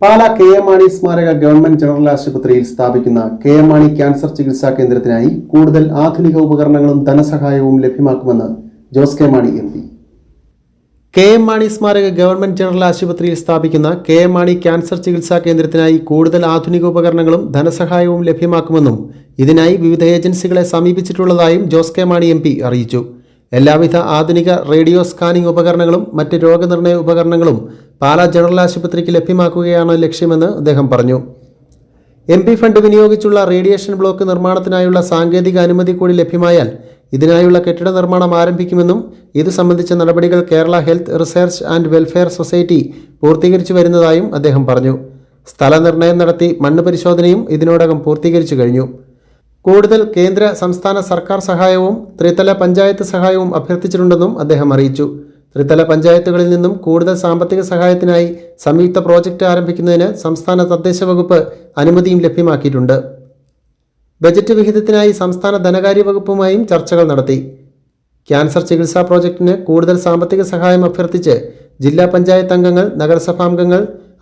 പാല K M Mani സ്മാരക government general ആശുപത്രിയിൽ സ്ഥാപിക്കുന്ന കെ എം മാണി ക്യാൻസർ ചികിത്സാ കേന്ദ്രത്തിനായി കൂടുതൽ ആധുനിക ഉപകരണങ്ങളും ധനസഹായവും ലഭ്യമാക്കുമെന്ന് Jose K Mani M P. K M Mani സ്മാരക ഗവൺമെന്റ് ജനറൽ ആശുപത്രിയിൽ സ്ഥാപിക്കുന്ന കെ എം മാണി ക്യാൻസർ ചികിത്സാ കേന്ദ്രത്തിനായി കൂടുതൽ ആധുനിക ഉപകരണങ്ങളും ധനസഹായവും ലഭ്യമാക്കുമെന്നും ഇതിനായി വിവിധ ഏജൻസികളെ സമീപിച്ചിട്ടുള്ളതായും Jose K Mani M P അറിയിച്ചു. എല്ലാവിധ ആധുനിക റേഡിയോ സ്കാനിംഗ് ഉപകരണങ്ങളും മറ്റ് രോഗനിർണയ ഉപകരണങ്ങളും പാലാ ജനറൽ ആശുപത്രിക്ക് ലഭ്യമാക്കുകയാണ് ലക്ഷ്യമെന്ന് അദ്ദേഹം പറഞ്ഞു. എം പി ഫണ്ട് വിനിയോഗിച്ചുള്ള റേഡിയേഷൻ ബ്ലോക്ക് നിർമ്മാണത്തിനായുള്ള സാങ്കേതിക അനുമതി കൂടി ലഭ്യമായാൽ ഇതിനായുള്ള കെട്ടിട നിർമ്മാണം ആരംഭിക്കുമെന്നും ഇത് സംബന്ധിച്ച നടപടികൾ Kerala health research and welfare society പൂർത്തീകരിച്ചു വരുന്നതായും അദ്ദേഹം പറഞ്ഞു. സ്ഥലനിർണയം നടത്തി മണ്ണ് പരിശോധനയും ഇതിനോടകം പൂർത്തീകരിച്ചു കഴിഞ്ഞു. കൂടുതൽ കേന്ദ്ര സംസ്ഥാന സർക്കാർ സഹായവും ത്രിതല പഞ്ചായത്ത് സഹായവും അഭ്യർത്ഥിച്ചിട്ടുണ്ടെന്നും അദ്ദേഹം അറിയിച്ചു. ത്രിതല പഞ്ചായത്തുകളിൽ നിന്നും കൂടുതൽ സാമ്പത്തിക സഹായത്തിനായി സംയുക്ത പ്രോജക്റ്റ് ആരംഭിക്കുന്നതിന് സംസ്ഥാന തദ്ദേശ വകുപ്പ് അനുമതിയും ലഭ്യമാക്കിയിട്ടുണ്ട്. ബജറ്റ് വിഹിതത്തിനായി സംസ്ഥാന ധനകാര്യ വകുപ്പുമായും ചർച്ചകൾ നടത്തി. ക്യാൻസർ ചികിത്സാ പ്രോജക്റ്റിന് കൂടുതൽ സാമ്പത്തിക സഹായം അഭ്യർത്ഥിച്ച് ജില്ലാ പഞ്ചായത്ത് അംഗങ്ങൾ നഗരസഭാംഗങ്ങൾ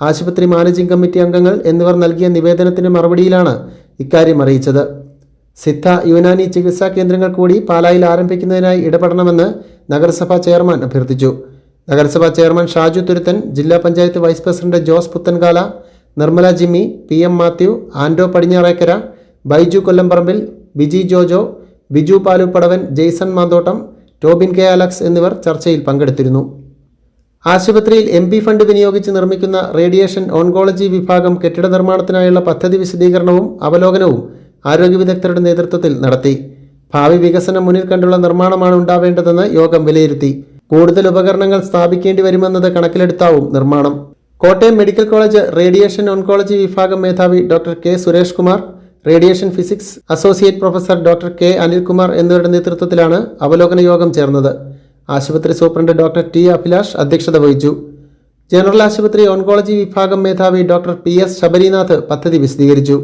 ആശുപത്രി മാനേജിംഗ് കമ്മിറ്റി അംഗങ്ങൾ എന്നിവർ നൽകിയ നിവേദനത്തിന് മറുപടിയിലാണ് ഇക്കാര്യം അറിയിച്ചത്. സിദ്ധ യുനാനി ചികിത്സാ കേന്ദ്രങ്ങൾ കൂടി പാലായിൽ ആരംഭിക്കുന്നതിനായി ഇടപെടണമെന്ന് നഗരസഭാ ചെയർമാൻ അഭ്യർത്ഥിച്ചു. നഗരസഭാ ചെയർമാൻ ഷാജു തുരുത്തൻ ജില്ലാ panchayat vice president Jose Puthenkala Nirmala Jimmy P M Mathew Ando Padinjarekkara Baiju Kollamparambil Biji Jojo Biju Paluppadavan Jaison Manthottam Tobin K Alex എന്നിവർ ചർച്ചയിൽ പങ്കെടുത്തിരുന്നു. ആശുപത്രിയിൽ എം പി ഫണ്ട് വിനിയോഗിച്ച് നിർമ്മിക്കുന്ന റേഡിയേഷൻ ഓൺകോളജി വിഭാഗം കെട്ടിട നിർമ്മാണത്തിനായുള്ള പദ്ധതി വിശദീകരണവും അവലോകനവും ആരോഗ്യ വിദഗ്ധരുടെ നേതൃത്വത്തിൽ നടത്തി. ഭാവി വികസനം മുന്നിൽ കണ്ടുള്ള നിർമ്മാണമാണ് ഉണ്ടാവേണ്ടതെന്ന് യോഗം വിലയിരുത്തി. കൂടുതൽ ഉപകരണങ്ങൾ സ്ഥാപിക്കേണ്ടി വരുമെന്നത് കണക്കിലെടുത്താവും നിർമ്മാണം. Kottayam medical college radiation oncology വിഭാഗം മേധാവി doctor K. Suresh Kumar radiation physics associate professor doctor K. Anilkumar എന്നിവരുടെ നേതൃത്വത്തിലാണ് അവലോകന യോഗം ചേർന്നത്. ആശുപത്രി സൂപ്രണ്ട് ഡോക്ടർ ടി. അഭിലാഷ് അധ്യക്ഷത വഹിച്ചു. ജനറൽ ആശുപത്രി ഓൺകോളജി വിഭാഗം മേധാവി ഡോക്ടർ പി. എസ്. ശബരിനാഥ് പദ്ധതി വിശദീകരിച്ചു.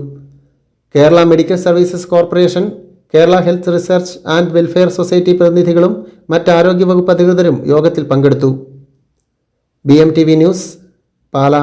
Kerala medical services corporation Kerala health research and welfare society പ്രതിനിധികളും മറ്റ് ആരോഗ്യവകുപ്പ് അധികൃതരും യോഗത്തിൽ പങ്കെടുത്തു. B M T V news Pala.